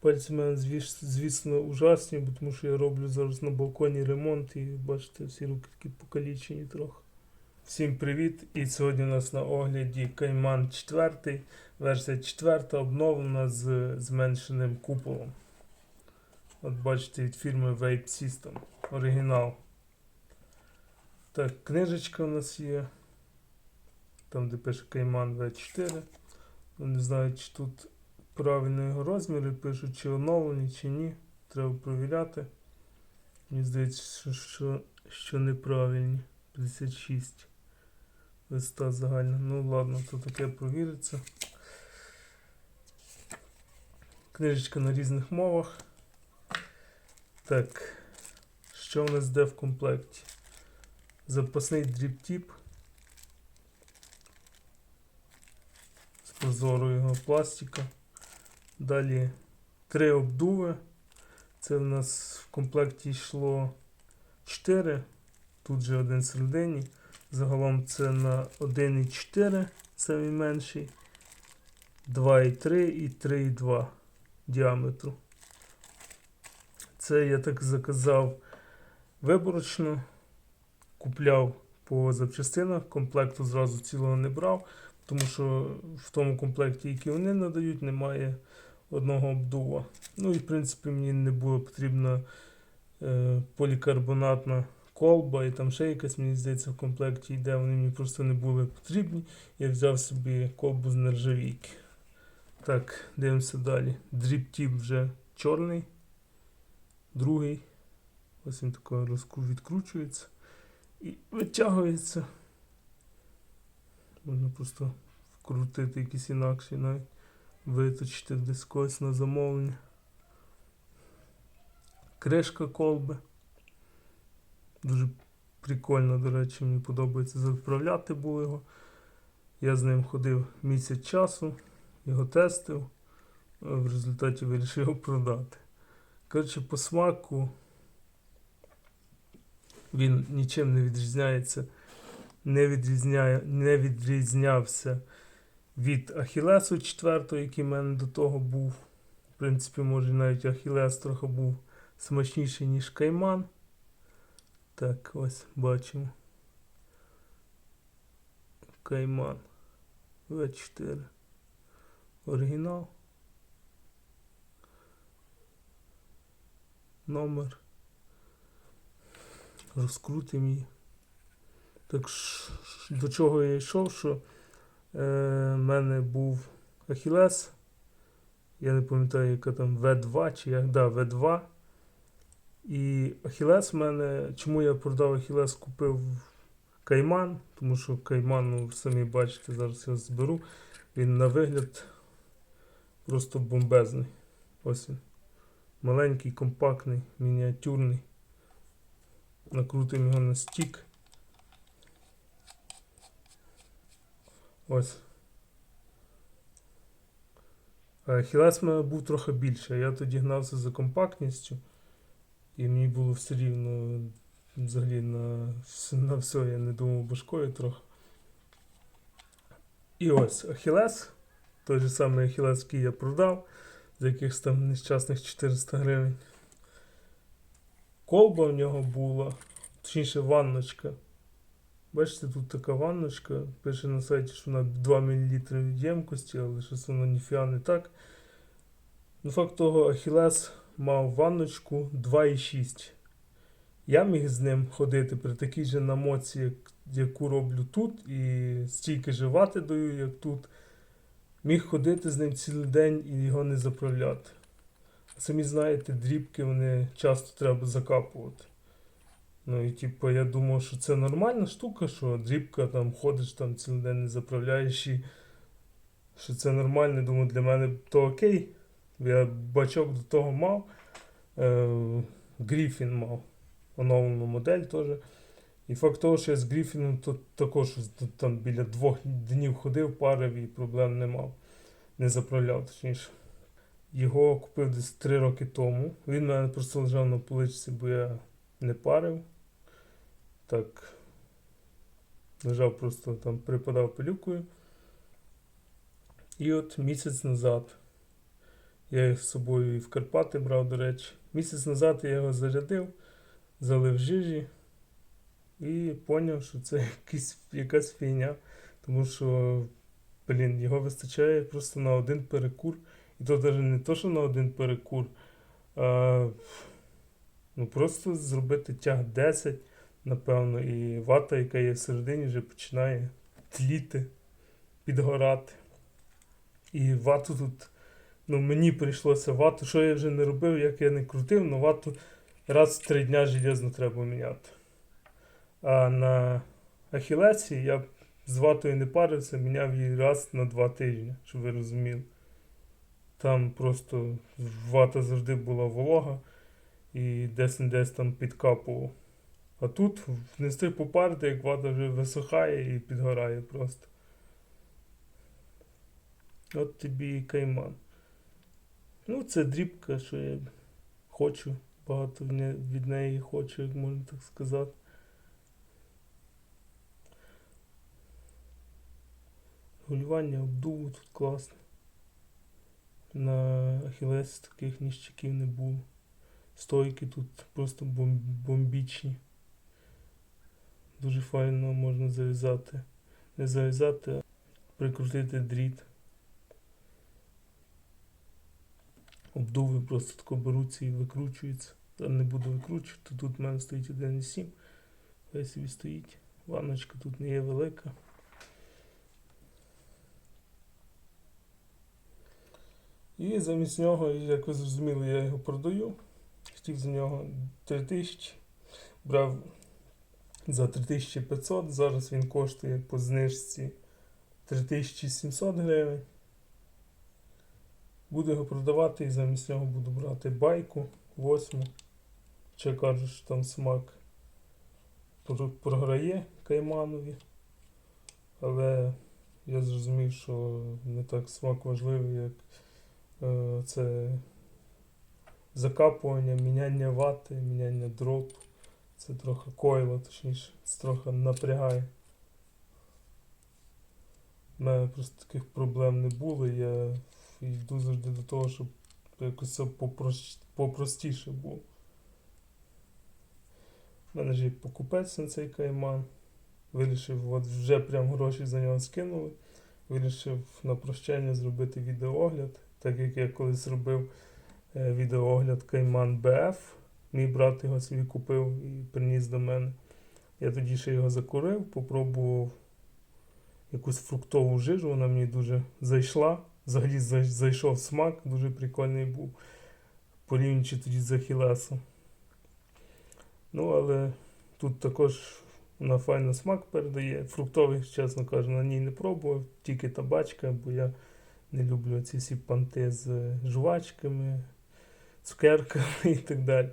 Пальці в мене, звісно, ужасні, тому що я роблю зараз на балконі ремонт і бачите, всі руки такі покалічені трохи. Всім привіт! І сьогодні у нас на огляді Кайман 4, версія 4 обновлена з зменшеним куполом. От бачите від фірми Vape System. Оригінал. Так, книжечка у нас є. Там, де пише Кайман V4. Ну, Не знаю, чи тут правильно його розміри пишуть, чи оновлені, чи ні. Треба провіряти. Мені здається, що, що, неправильні. 56 листа загально. Ну ладно, то таке провіриться. Книжечка на різних мовах. Так. Що в нас де в комплекті? Запасний дріптіп. З прозорого його пластика. Далі три обдуви. Це в нас в комплекті йшло 4. Тут же один середині. Загалом це на 1,4, самий менший, 2,3 і 3,2 діаметру. Це я так заказав виборочно, купляв по запчастинах, комплекту зразу цілого не брав, тому що в тому комплекті, який вони надають, немає одного обдува. Ну і в принципі мені не було потрібна е, полікарбонатна колба і там ще якась, мені здається, в комплекті йде, вони мені просто не були потрібні. Я взяв собі колбу з нержавійки. Так, дивимося далі. Дріптіп вже чорний. Другий. Ось він тако розкру- відкручується і витягується. Можна просто вкрутити якісь інакші, навіть виточити десь когось на замовлення. Кришка колби. Дуже прикольно, до речі, мені подобається заправляти було його. Я з ним ходив місяць часу, його тестив, в результаті вирішив його продати. Коротше, по смаку він нічим не відрізняється, не, відрізняє, не відрізнявся від Ахілесу 4, який в мене до того був. В принципі, може навіть Ахілес трохи був смачніший, ніж Кайман. Так, ось бачимо. Кайман. В4. Оригінал. Номер. Розкрутимо її. Так до чого я йшов, що в мене був Ахілес. Я не пам'ятаю, яка там В2 чи як. Да, В2. І Ахілес в мене. Чому я продав Ахілес, купив Кайман, тому що Кайман, ну, самі бачите, зараз його зберу. Він на вигляд просто бомбезний. Ось він. Маленький, компактний, мініатюрний. Накрутимо його на стік. Ось. А Ахілес в мене був трохи більше. Я тоді гнався за компактністю. І мені було все рівно взагалі на, на все я не думав башкою трохи. І ось Ахілес, той же самий Ахілес, який я продав, за якихось там нещасних 400 гривень. Колба в нього була, точніше ванночка. Бачите, тут така ванночка, пише на сайті, що вона 2 мл ємкості, але щось воно ніфіга не так. Ну, факт того, Ахілес мав ванночку 2,6. Я міг з ним ходити при такій же намоці, як, яку роблю тут, і стільки же вати даю, як тут. Міг ходити з ним цілий день і його не заправляти. Самі знаєте, дрібки вони часто треба закапувати. Ну і типу, я думав, що це нормальна штука, що дрібка там ходиш там цілий день не заправляєш і що це нормально. Думаю, для мене то окей. Я бачок до того мав. Е, Гріфін мав оновлену модель теж. І факт того, що я з Гріфіном то також там біля двох днів ходив, парив і проблем не мав. Не заправляв, точніше. Його купив десь 3 роки тому. Він в мене просто лежав на поличці, бо я не парив. Так. Лежав просто там, припадав пилюкою. І от місяць назад Я їх з собою і в Карпати брав, до речі. Місяць назад я його зарядив, залив жижі і зрозумів, що це якийсь, якась фігня. Тому що, блін, його вистачає просто на один перекур. І то навіть не то, що на один перекур, а ну, просто зробити тяг 10, напевно, і вата, яка є всередині, вже починає тліти, підгорати. І вату тут, ну мені прийшлося вату, що я вже не робив, як я не крутив, але вату раз в три дня железно треба міняти. А на Ахілесі я з ватою не парився, міняв її раз на два тижні, щоб ви розуміли. Там просто вата завжди була волога і десь не десь там підкапував. А тут не встиг попарити, як вата вже висохає і підгорає просто. От тобі і кайман. Ну, це дрібка, що я хочу. Багато від неї хочу, як можна так сказати. Регулювання обдуву тут класне. На Ахілесі таких ніщиків не було. Стойки тут просто бом- бомбічні. Дуже файно можна зав'язати. Не зав'язати, а прикрутити дріт. Обдуви просто тако беруться і викручуються. Там не буду викручувати. Тут в мене стоїть 1,7. Хай собі стоїть. Ванночка тут не є велика. І замість нього, як ви зрозуміли, я його продаю. Хотів за нього 3000. Брав за 3500. Зараз він коштує по знижці 3700 гривень. Буду його продавати і замість нього буду брати байку восьму. Ще кажуть, що там смак програє кайманові. Але я зрозумів, що не так смак важливий, як е, це закапування, міняння вати, міняння дроп. Це трохи койло, точніше, це трохи напрягає. У мене просто таких проблем не було. Я йду завжди до того, щоб якось попрощ- попростіше було. У мене ж є покупець на цей кайман. Вирішив, от вже прям гроші за нього скинули. Вирішив на прощання зробити відеоогляд, так як я колись робив е, відеоогляд Кайман BF. Мій брат його собі купив і приніс до мене. Я тоді ще його закурив, попробував якусь фруктову жижу, вона мені дуже зайшла. Взагалі зайшов смак, дуже прикольний був. Порівнюючи тоді з Ахілесом. Ну, але тут також вона файно смак передає. Фруктовий, чесно кажу, на ній не пробував, тільки табачка, бо я не люблю ці всі панти з жувачками, цукерками і так далі.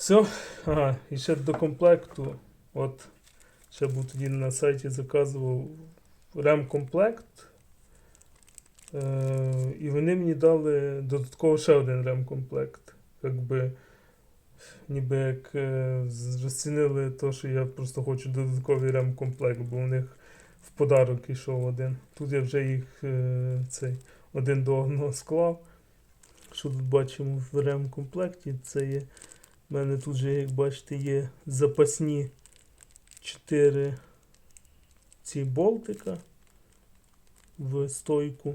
Все, ага, і ще до комплекту. От ще був тоді на сайті заказував ремкомплект. Е, і вони мені дали додатково ще один ремкомплект. Якби, ніби як е, розцінили те, що я просто хочу додатковий ремкомплект, бо у них в подарок йшов один. Тут я вже їх е, цей, один до одного склав. Що тут бачимо в ремкомплекті? Це є. У мене тут же, як бачите, є запасні 4 ці болтика в стойку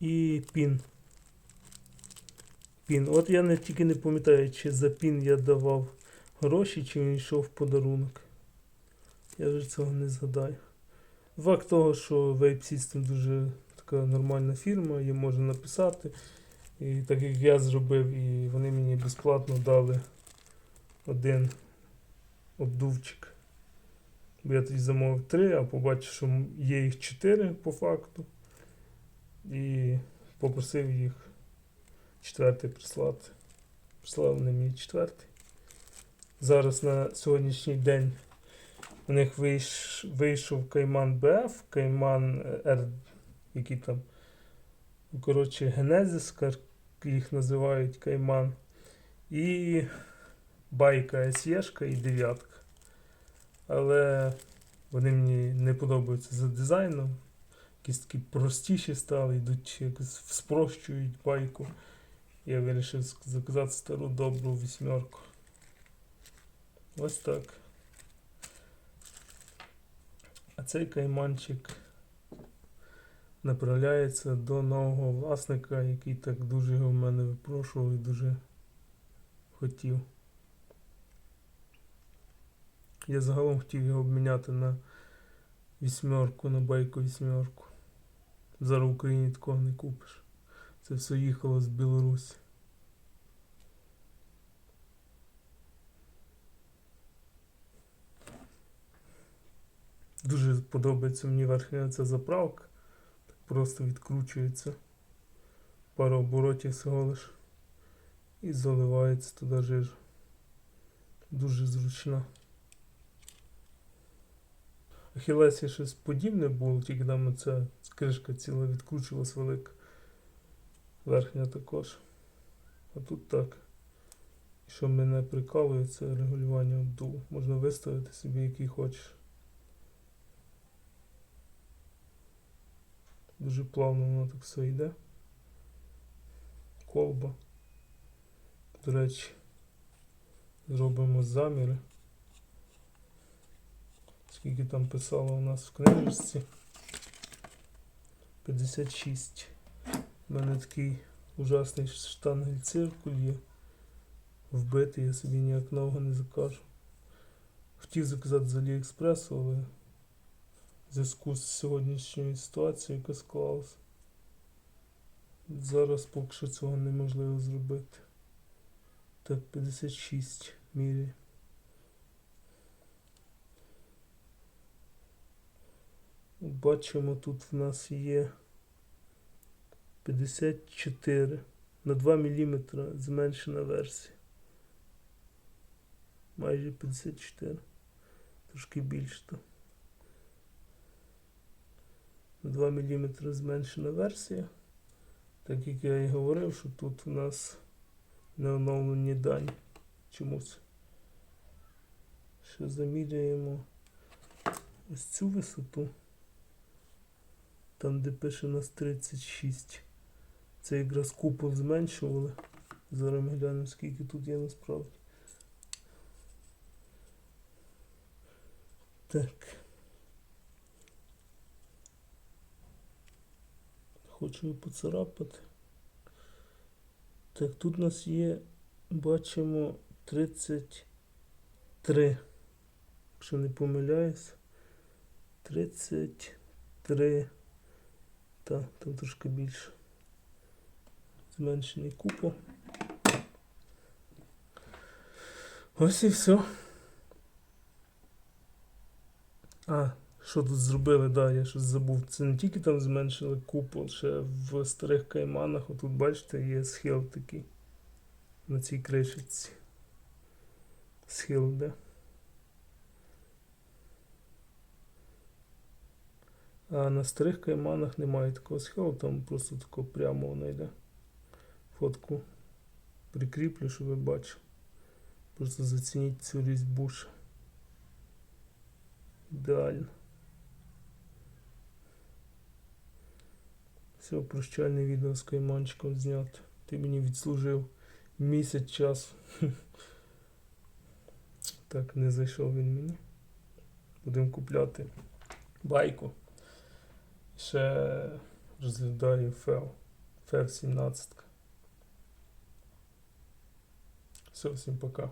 і пін. Пін. От я не тільки не пам'ятаю, чи за пін я давав гроші, чи він йшов в подарунок. Я вже цього не згадаю. Факт того, що Vape System дуже така нормальна фірма, її можна написати. І так як я зробив, і вони мені безплатно дали один обдувчик. Бо я тоді замовив три, а побачив, що є їх чотири по факту. І попросив їх четвертий прислати. Прислали вони мені четвертий. Зараз на сьогоднішній день у них вийш, вийшов Кайман BF, Кайман R, який там, ну, коротше, кар- їх називають Кайман. І байка SE і дев'ятка. Але вони мені не подобаються за дизайном. якісь такі простіші стали, йдуть якось спрощують байку. Я вирішив заказати стару добру вісьмерку. Ось так. А цей кайманчик направляється до нового власника, який так дуже його в мене випрошував і дуже хотів. Я загалом хотів його обміняти на вісьмерку, на байку вісьмерку. Зараз в Україні такого не купиш. Це все їхало з Білорусі. Дуже подобається мені верхня ця заправка. Просто відкручується. Пару оборотів всього лиш. І заливається туди жир. Дуже зручна. Ахілесі щось подібне було, тільки там оця кришка ціла відкручувалась велика. Верхня також. А тут так. Що мене прикалує, це регулювання обдуву. Можна виставити собі який хочеш. Дуже плавно воно так все йде. Колба. До речі, зробимо заміри. Скільки там писало у нас в книжці? 56. У мене такий ужасний штангель циркуль є. Вбитий, я собі ніяк нового не закажу. Хотів заказати з Аліекспресу, але зв'язку з сьогоднішньою ситуацією, яка склалась. Зараз поки що цього неможливо зробити. Так, 56 мірі. Бачимо, тут в нас є 54 на 2 мм зменшена версія. Майже 54. Трошки більше то. На 2 мм зменшена версія. Так як я і говорив, що тут у нас не оновлені дані чомусь. Ще заміряємо ось цю висоту. Там, де пише у нас 36. Це якраз купол зменшували. Зараз ми глянемо, скільки тут є насправді. Так. Хочу поцарапати. Так, тут у нас є, бачимо, 33. Якщо не помиляюсь. 33. Та, там трошки більше. Зменшений купол. Ось і все. А, що тут зробили, да, я щось забув. Це не тільки там зменшили купол, ще в старих кайманах, отут бачите, є схил такий на цій кришечці. Схил, де. А на старих кайманах немає такого схилу, там просто тако прямо воно йде. Фотку прикріплю, щоб ви бачили. Просто зацініть цю різьбу. Ідеально. Все, прощальне відео з кайманчиком знято. Ти мені відслужив місяць часу. Так, не зайшов він мені. Будемо купляти байку. Ще розглядаю FEV. FEV 17. Все, всім пока.